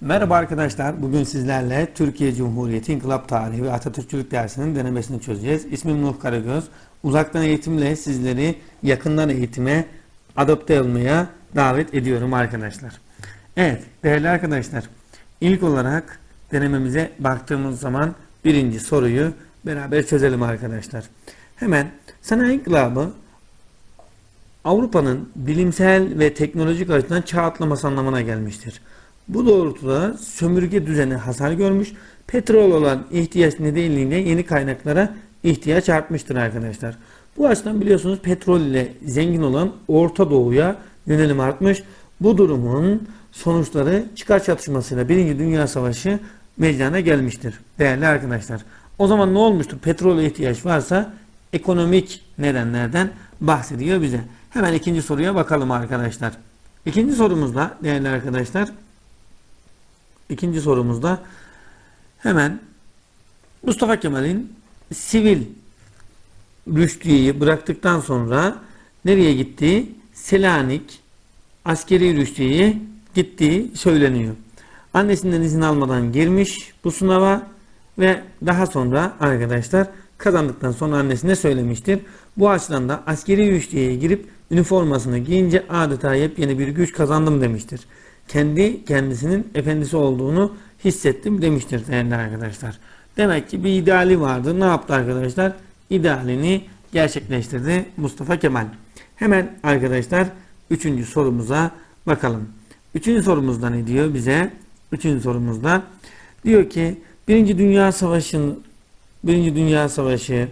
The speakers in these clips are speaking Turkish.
Merhaba arkadaşlar. Bugün sizlerle Türkiye Cumhuriyeti İnkılap Tarihi ve Atatürkçülük dersinin denemesini çözeceğiz. İsmim Nuh Karagöz. Uzaktan eğitimle sizleri yakından eğitime adapte olmaya davet ediyorum arkadaşlar. Evet değerli arkadaşlar. İlk olarak denememize baktığımız zaman birinci soruyu beraber çözelim arkadaşlar. Hemen sanayi inkılabı Avrupa'nın bilimsel ve teknolojik açıdan çağ atlaması anlamına gelmiştir. Bu doğrultuda sömürge düzeni hasar görmüş, petrol olan ihtiyaç nedeniyle yeni kaynaklara ihtiyaç artmıştır arkadaşlar. Bu açıdan biliyorsunuz petrol ile zengin olan Orta Doğu'ya yönelim artmış. Bu durumun sonuçları çıkar çatışmasıyla Birinci Dünya Savaşı meydana gelmiştir değerli arkadaşlar. O zaman ne olmuştur? Petrole ihtiyaç varsa ekonomik nedenlerden bahsediyor bize. Hemen ikinci soruya bakalım arkadaşlar. İkinci sorumuzda değerli arkadaşlar ikinci sorumuzda hemen Mustafa Kemal'in sivil rüştiyeyi bıraktıktan sonra nereye gittiği Selanik askeri rüştiyeye gittiği söyleniyor. Annesinden izin almadan girmiş bu sınava ve daha sonra arkadaşlar kazandıktan sonra annesine söylemiştir. Bu açıdan da askeri rüştiyeye girip üniformasını giyince adeta yepyeni bir güç kazandım demiştir. Kendi kendisinin efendisi olduğunu hissettim demiştir değerli arkadaşlar. Demek ki bir ideali vardı. Ne yaptı arkadaşlar? İdealini gerçekleştirdi Mustafa Kemal. Hemen arkadaşlar üçüncü sorumuza bakalım. Üçüncü sorumuzda ne diyor bize? Üçüncü sorumuzda diyor ki Birinci Dünya Savaşı'nın Birinci Dünya Savaşı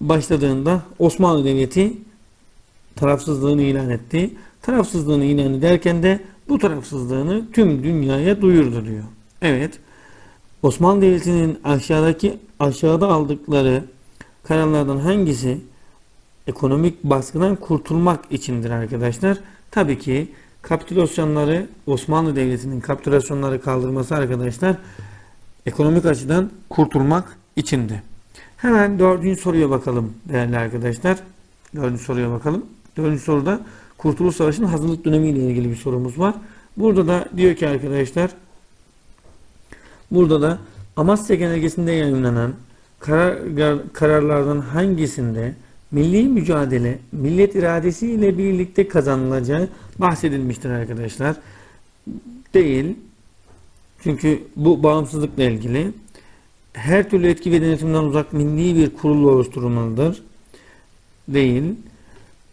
başladığında Osmanlı Devleti tarafsızlığını ilan etti. Tarafsızlığını ilan ederken de bu tarafsızlığını tüm dünyaya duyurdu diyor. Evet. Osmanlı Devleti'nin aşağıdaki aşağıda aldıkları kararlardan hangisi ekonomik baskıdan kurtulmak içindir arkadaşlar? Tabii ki kapitülasyonları Osmanlı Devleti'nin kapitülasyonları kaldırması arkadaşlar ekonomik açıdan kurtulmak içindi. Hemen dördüncü soruya bakalım değerli arkadaşlar. Dördüncü soruya bakalım. Dördüncü soruda Kurtuluş Savaşı'nın hazırlık dönemiyle ilgili bir sorumuz var. Burada da diyor ki arkadaşlar burada da Amasya Genelgesi'nde yayınlanan karar, kararlardan hangisinde milli mücadele millet iradesi ile birlikte kazanılacağı bahsedilmiştir arkadaşlar. Değil. Çünkü bu bağımsızlıkla ilgili her türlü etki ve denetimden uzak milli bir kurul oluşturulmalıdır. Değil.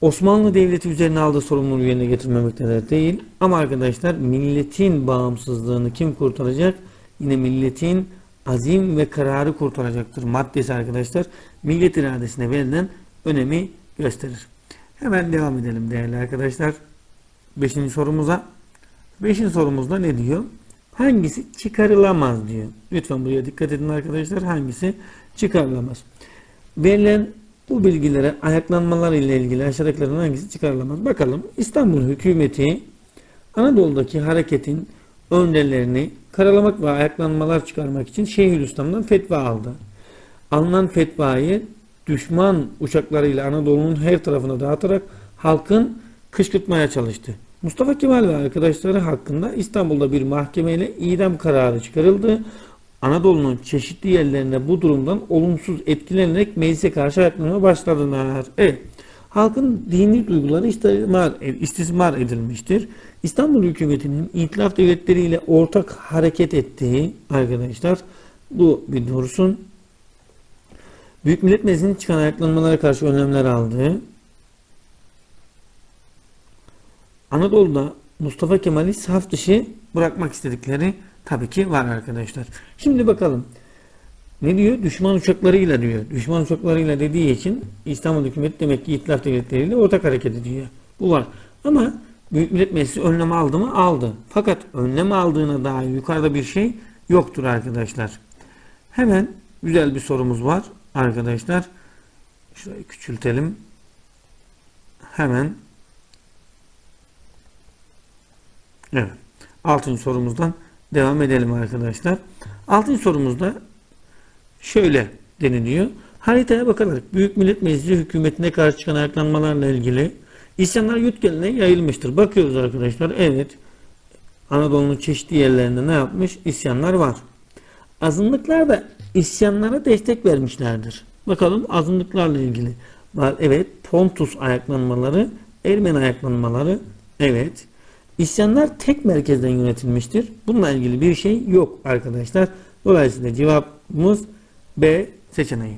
Osmanlı Devleti üzerine aldığı sorumluluğu yerine getirmemektedir değil. Ama arkadaşlar milletin bağımsızlığını kim kurtaracak? Yine milletin azim ve kararı kurtaracaktır. Maddesi arkadaşlar millet iradesine verilen önemi gösterir. Hemen devam edelim değerli arkadaşlar. Beşinci sorumuza. Beşinci sorumuzda ne diyor? Hangisi çıkarılamaz diyor. Lütfen buraya dikkat edin arkadaşlar. Hangisi çıkarılamaz? Verilen bu bilgilere ayaklanmalar ile ilgili aşağıdakilerden hangisi çıkarılamaz? Bakalım İstanbul hükümeti Anadolu'daki hareketin önderlerini karalamak ve ayaklanmalar çıkarmak için Şeyhülislam'dan fetva aldı. Alınan fetvayı düşman uçaklarıyla Anadolu'nun her tarafına dağıtarak halkın kışkırtmaya çalıştı. Mustafa Kemal ve arkadaşları hakkında İstanbul'da bir mahkemeyle idam kararı çıkarıldı. Anadolu'nun çeşitli yerlerinde bu durumdan olumsuz etkilenerek meclise karşı ayaklanmaya başladılar. Evet. Halkın dini duyguları istismar, istismar edilmiştir. İstanbul hükümetinin itilaf devletleriyle ortak hareket ettiği arkadaşlar bu bir dursun. Büyük Millet Meclisi'nin çıkan ayaklanmalara karşı önlemler aldığı Anadolu'da Mustafa Kemal'i saf dışı bırakmak istedikleri tabii ki var arkadaşlar. Şimdi bakalım. Ne diyor? Düşman uçaklarıyla diyor. Düşman uçaklarıyla dediği için İstanbul hükümeti demek ki itilaf devletleriyle ortak hareket ediyor. Bu var. Ama Büyük Millet Meclisi önlem aldı mı? Aldı. Fakat önlem aldığına dair yukarıda bir şey yoktur arkadaşlar. Hemen güzel bir sorumuz var arkadaşlar. Şurayı küçültelim. Hemen Evet. Altıncı sorumuzdan devam edelim arkadaşlar. Altıncı sorumuzda şöyle deniliyor. Haritaya bakarak Büyük Millet Meclisi hükümetine karşı çıkan ayaklanmalarla ilgili isyanlar yurt geline yayılmıştır. Bakıyoruz arkadaşlar. Evet. Anadolu'nun çeşitli yerlerinde ne yapmış? İsyanlar var. Azınlıklar da isyanlara destek vermişlerdir. Bakalım azınlıklarla ilgili. Evet Pontus ayaklanmaları, Ermeni ayaklanmaları evet. İsyanlar tek merkezden yönetilmiştir. Bununla ilgili bir şey yok arkadaşlar. Dolayısıyla cevabımız B seçeneği.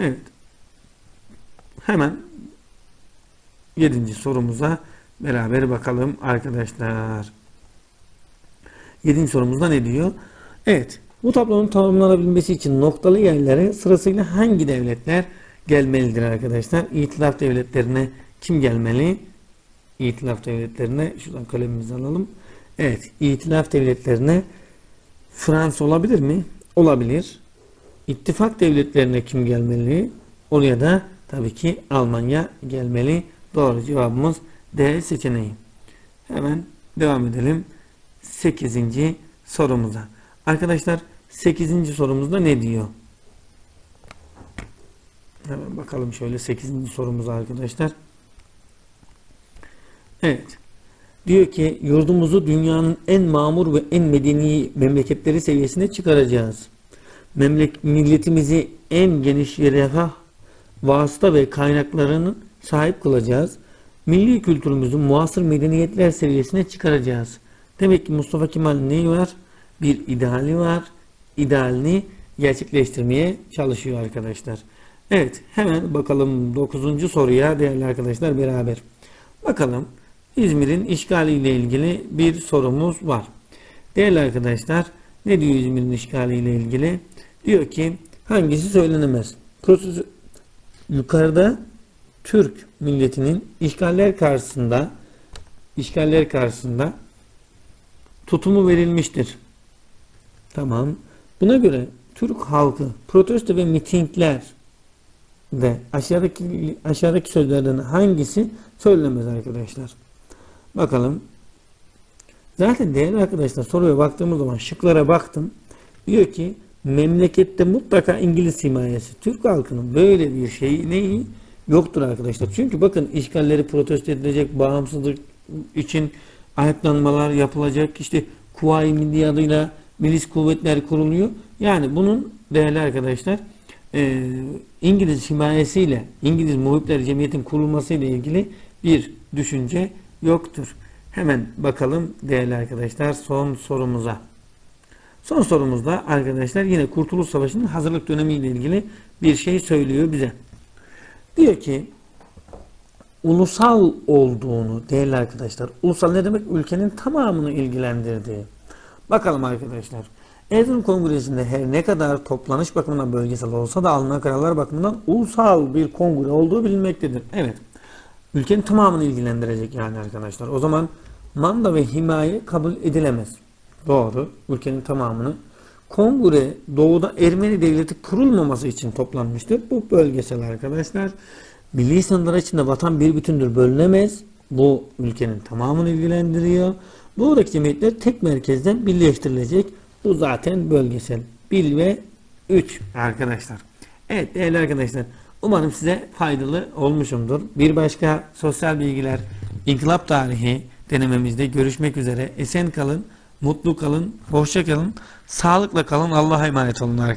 Evet. Hemen 7. sorumuza beraber bakalım arkadaşlar. 7. sorumuzda ne diyor? Evet. Bu tablonun tamamlanabilmesi için noktalı yerlere sırasıyla hangi devletler gelmelidir arkadaşlar? İtilaf devletlerine kim gelmeli? İtilaf devletlerine şuradan kalemimizi alalım. Evet. İtilaf devletlerine Fransa olabilir mi? Olabilir. İttifak devletlerine kim gelmeli? Oraya da tabii ki Almanya gelmeli. Doğru cevabımız D seçeneği. Hemen devam edelim. 8. sorumuza. Arkadaşlar 8. sorumuzda ne diyor? Hemen bakalım şöyle 8. sorumuza arkadaşlar. Evet. Diyor ki yurdumuzu dünyanın en mamur ve en medeni memleketleri seviyesine çıkaracağız. Memlek milletimizi en geniş refah vasıta ve kaynaklarının sahip kılacağız. Milli kültürümüzü muasır medeniyetler seviyesine çıkaracağız. Demek ki Mustafa Kemal neyi var? Bir ideali var. İdealini gerçekleştirmeye çalışıyor arkadaşlar. Evet hemen bakalım 9. soruya değerli arkadaşlar beraber. Bakalım İzmir'in işgaliyle ilgili bir sorumuz var. Değerli arkadaşlar ne diyor İzmir'in işgaliyle ilgili? Diyor ki hangisi söylenemez? Prosesü yukarıda Türk milletinin işgaller karşısında işgaller karşısında tutumu verilmiştir. Tamam. Buna göre Türk halkı protesto ve mitingler de aşağıdaki aşağıdaki sözlerden hangisi söylenemez arkadaşlar? Bakalım. Zaten değerli arkadaşlar soruya baktığımız zaman şıklara baktım. Diyor ki memlekette mutlaka İngiliz himayesi. Türk halkının böyle bir şeyi neyi yoktur arkadaşlar. Çünkü bakın işgalleri protesto edilecek, bağımsızlık için ayaklanmalar yapılacak. İşte Kuvayi Milli adıyla milis kuvvetler kuruluyor. Yani bunun değerli arkadaşlar e, İngiliz himayesiyle İngiliz muhipler cemiyetin kurulmasıyla ilgili bir düşünce yoktur. Hemen bakalım değerli arkadaşlar son sorumuza. Son sorumuzda arkadaşlar yine Kurtuluş Savaşı'nın hazırlık dönemiyle ilgili bir şey söylüyor bize. Diyor ki ulusal olduğunu değerli arkadaşlar. Ulusal ne demek? Ülkenin tamamını ilgilendirdiği. Bakalım arkadaşlar. Erzurum Kongresi'nde her ne kadar toplanış bakımından bölgesel olsa da alınan kararlar bakımından ulusal bir kongre olduğu bilinmektedir. Evet. Ülkenin tamamını ilgilendirecek yani arkadaşlar. O zaman manda ve himaye kabul edilemez. Doğru. Ülkenin tamamını. Kongre doğuda Ermeni devleti kurulmaması için toplanmıştır. Bu bölgesel arkadaşlar. Milli sınırlar içinde vatan bir bütündür bölünemez. Bu ülkenin tamamını ilgilendiriyor. Buradaki cemiyetler tek merkezden birleştirilecek. Bu zaten bölgesel. 1 ve 3 arkadaşlar. Evet değerli arkadaşlar. Umarım size faydalı olmuşumdur. Bir başka sosyal bilgiler, inkılap tarihi denememizde görüşmek üzere. Esen kalın, mutlu kalın, hoşça kalın, sağlıkla kalın. Allah'a emanet olun arkadaşlar.